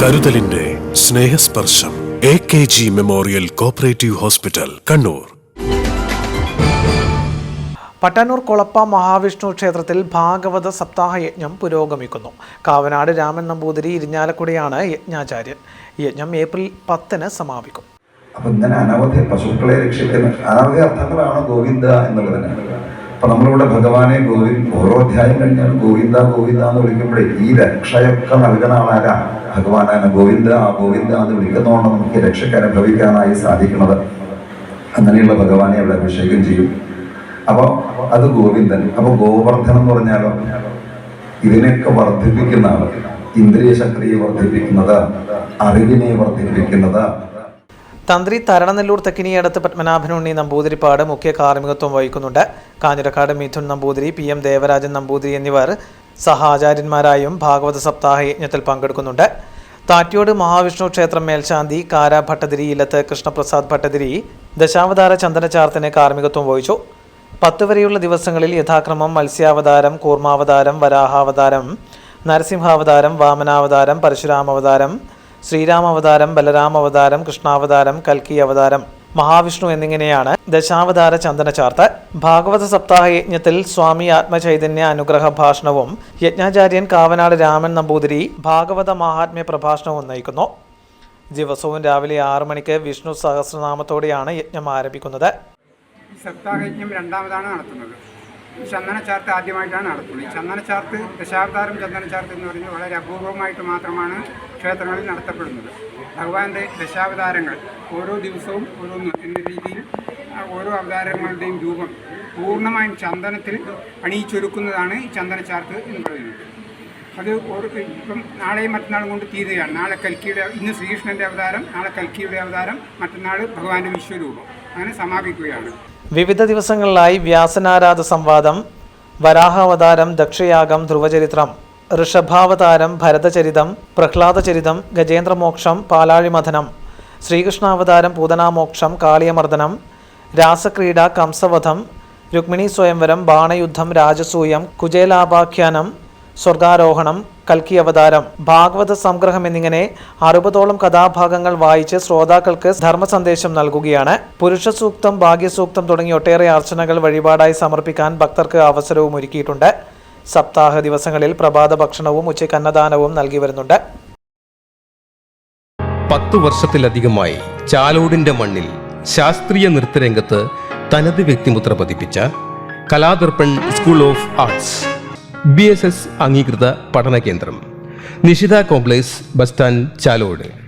കരുതലിന്റെ Snehasparsham A K G memorial cooperative hospital Kannur. Pattanur Kolappa Mahavishnu ക്ഷേത്രത്തിൽ ഭാഗവത സപ്താഹ യജ്ഞം പുരോഗമിക്കുന്നു. കാവനാട് രാമൻ നമ്പൂതിരി ഇരിഞ്ഞാലക്കുടിയാണ് യജ്ഞാചാര്യൻ. യജ്ഞം ഏപ്രിൽ പത്തിന് സമാപിക്കും. അപ്പൊ ഇങ്ങനെ അനവധി പശുക്കളെ രക്ഷിക്കുന്ന അനവധി അർത്ഥങ്ങളാണ് ഗോവിന്ദ എന്നുള്ളതിന് അപ്പൊ നമ്മളിവിടെ ഭഗവാനെ ഗോവി ഓരോ അധ്യായം കഴിഞ്ഞാൽ ഗോവിന്ദ ഗോവിന്ദ എന്ന് വിളിക്കുമ്പോഴേ ഈ രക്ഷയൊക്കെ നൽകുന്ന ആളാരാ? ഭഗവാനാണ് ഗോവിന്ദ ആ ഗോവിന്ദ എന്ന് വിളിക്കുന്നതുകൊണ്ട് നമുക്ക് രക്ഷയ്ക്ക് അനുഭവിക്കാനായി സാധിക്കുന്നത്. അങ്ങനെയുള്ള ഭഗവാനെ അവിടെ അഭിഷേകം ചെയ്യും. അപ്പോൾ അത് ഗോവിന്ദൻ. അപ്പോൾ ഗോവർദ്ധനം എന്ന് പറഞ്ഞാലോ? ഇതിനെയൊക്കെ വർദ്ധിപ്പിക്കുന്ന ആൾ ഇന്ദ്രിയ ശക്തിയെ വർദ്ധിപ്പിക്കുന്നത് അറിവിനെ വർദ്ധിപ്പിക്കുന്നത്. തന്ത്രി തരണനെല്ലൂർ തെക്കിനിയടത്ത് പത്മനാഭനുണ്ണി നമ്പൂതിരിപ്പാട് മുഖ്യ കാർമ്മികത്വം വഹിക്കുന്നുണ്ട്. കാഞ്ഞിരക്കാട് മിഥുൻ നമ്പൂതിരി പി എം ദേവരാജൻ നമ്പൂതിരി എന്നിവർ സഹാചാര്യന്മാരായും ഭാഗവത സപ്താഹ യജ്ഞത്തിൽ പങ്കെടുക്കുന്നുണ്ട്. താറ്റിയോട് മഹാവിഷ്ണു ക്ഷേത്രം മേൽശാന്തി കാര ഭട്ടതിരി ഇല്ലത്ത് കൃഷ്ണപ്രസാദ് ഭട്ടതിരി ദശാവതാര ചന്ദനചാർത്തിന് കാർമ്മികത്വം വഹിച്ചു. പത്ത് വരെയുള്ള ദിവസങ്ങളിൽ യഥാക്രമം മത്സ്യാവതാരം കൂർമാവതാരം വരാഹാവതാരം നരസിംഹാവതാരം വാമനാവതാരം പരശുരാമാവതാരം ശ്രീരാമാവതാരം ബലരാമാവതാരം കൃഷ്ണാവതാരം കൽക്കി അവതാരം മഹാവിഷ്ണു എന്നിങ്ങനെയാണ് ദശാവതാര ചന്ദന ചാർത്ത്. ഭാഗവത സപ്താഹ യജ്ഞത്തിൽ സ്വാമി ആത്മചൈതന്യ അനുഗ്രഹ ഭാഷണവും യജ്ഞാചാര്യൻ കാവനാട് രാമൻ നമ്പൂതിരി ഭാഗവത മഹാത്മ്യ പ്രഭാഷണവും നയിക്കുന്നു. ദിവസവും രാവിലെ ആറു മണിക്ക് വിഷ്ണു സഹസ്രനാമത്തോടെയാണ് യജ്ഞം ആരംഭിക്കുന്നത്. സപ്താഹയജ്ഞം രണ്ടാമതാണ് നടത്തുന്നത്. ഈ ചന്ദനച്ചാർത്ത് ആദ്യമായിട്ടാണ് നടത്തുന്നത്. ഈ ചന്ദനച്ചാർത്ത് ദശാവതാരം ചന്ദന ചാർത്ത് എന്ന് പറയുന്നത് വളരെ അപൂർവമായിട്ട് മാത്രമാണ് ക്ഷേത്രങ്ങളിൽ നടത്തപ്പെടുന്നത്. ഭഗവാന്റെ ദശാവതാരങ്ങൾ ഓരോ ദിവസവും ഓരോന്ന് എന്ന രീതിയിൽ ഓരോ അവതാരങ്ങളുടെയും രൂപം പൂർണമായും ചന്ദനത്തിൽ അണിയിച്ചൊരുക്കുന്നതാണ് ഈ ചന്ദന ചാർത്ത് എന്ന് പറയുന്നത്. അത് ഇപ്പം നാളെയും മറ്റന്നാളും കൊണ്ട് തീരുകയാണ്. നാളെ കൽക്കിയുടെ ഇന്ന് ശ്രീകൃഷ്ണന്റെ അവതാരം നാളെ കൽക്കിയുടെ അവതാരം മറ്റന്നാൾ ഭഗവാന്റെ വിശ്വരൂപം. അങ്ങനെ സമാപിക്കുകയാണ്. വിവിധ ദിവസങ്ങളിലായി വ്യാസനാരാധ സംവാദം വരാഹാവതാരം ദക്ഷയാഗം ധ്രുവചരിത്രം ഋഷഭാവതാരം ഭരതചരിതം പ്രഹ്ലാദചരിതം ഗജേന്ദ്രമോക്ഷം പാലാഴിമഥനം ശ്രീകൃഷ്ണാവതാരം പൂതനാമോക്ഷം കാളിയമർദ്ദനം രാസക്രീഡ കംസവധം രുക്മിണി സ്വയംവരം ബാണയുദ്ധം രാജസൂയം കുചേലാപാഖ്യാനം സ്വർഗാരോഹണം കൽക്കി അവതാരം ഭാഗവത സംഗ്രഹം എന്നിങ്ങനെ അറുപതോളം കഥാഭാഗങ്ങൾ വായിച്ച് ശ്രോതാക്കൾക്ക് ധർമ്മ സന്ദേശം നൽകുകയാണ്. പുരുഷ സൂക്തം ഭാഗ്യസൂക്തം തുടങ്ങി ഒട്ടേറെ അർച്ചനകൾ വഴിപാടായി സമർപ്പിക്കാൻ ഭക്തർക്ക് അവസരവും ഒരുക്കിയിട്ടുണ്ട്. സപ്താഹ ദിവസങ്ങളിൽ പ്രഭാത ഭക്ഷണവും ഉച്ചയ്ക്ക് അന്നദാനവും നൽകി വരുന്നുണ്ട്. പത്തു വർഷത്തിലധികമായി ചാലോടിന്റെ മണ്ണിൽ ശാസ്ത്രീയ നൃത്തരംഗത്ത് തനത് വ്യക്തിമുദ്ര പതിപ്പിച്ച Kaladarpan school of arts. B S S അംഗീകൃത പഠന കേന്ദ്രം Nishitha complex bus stand Chalode.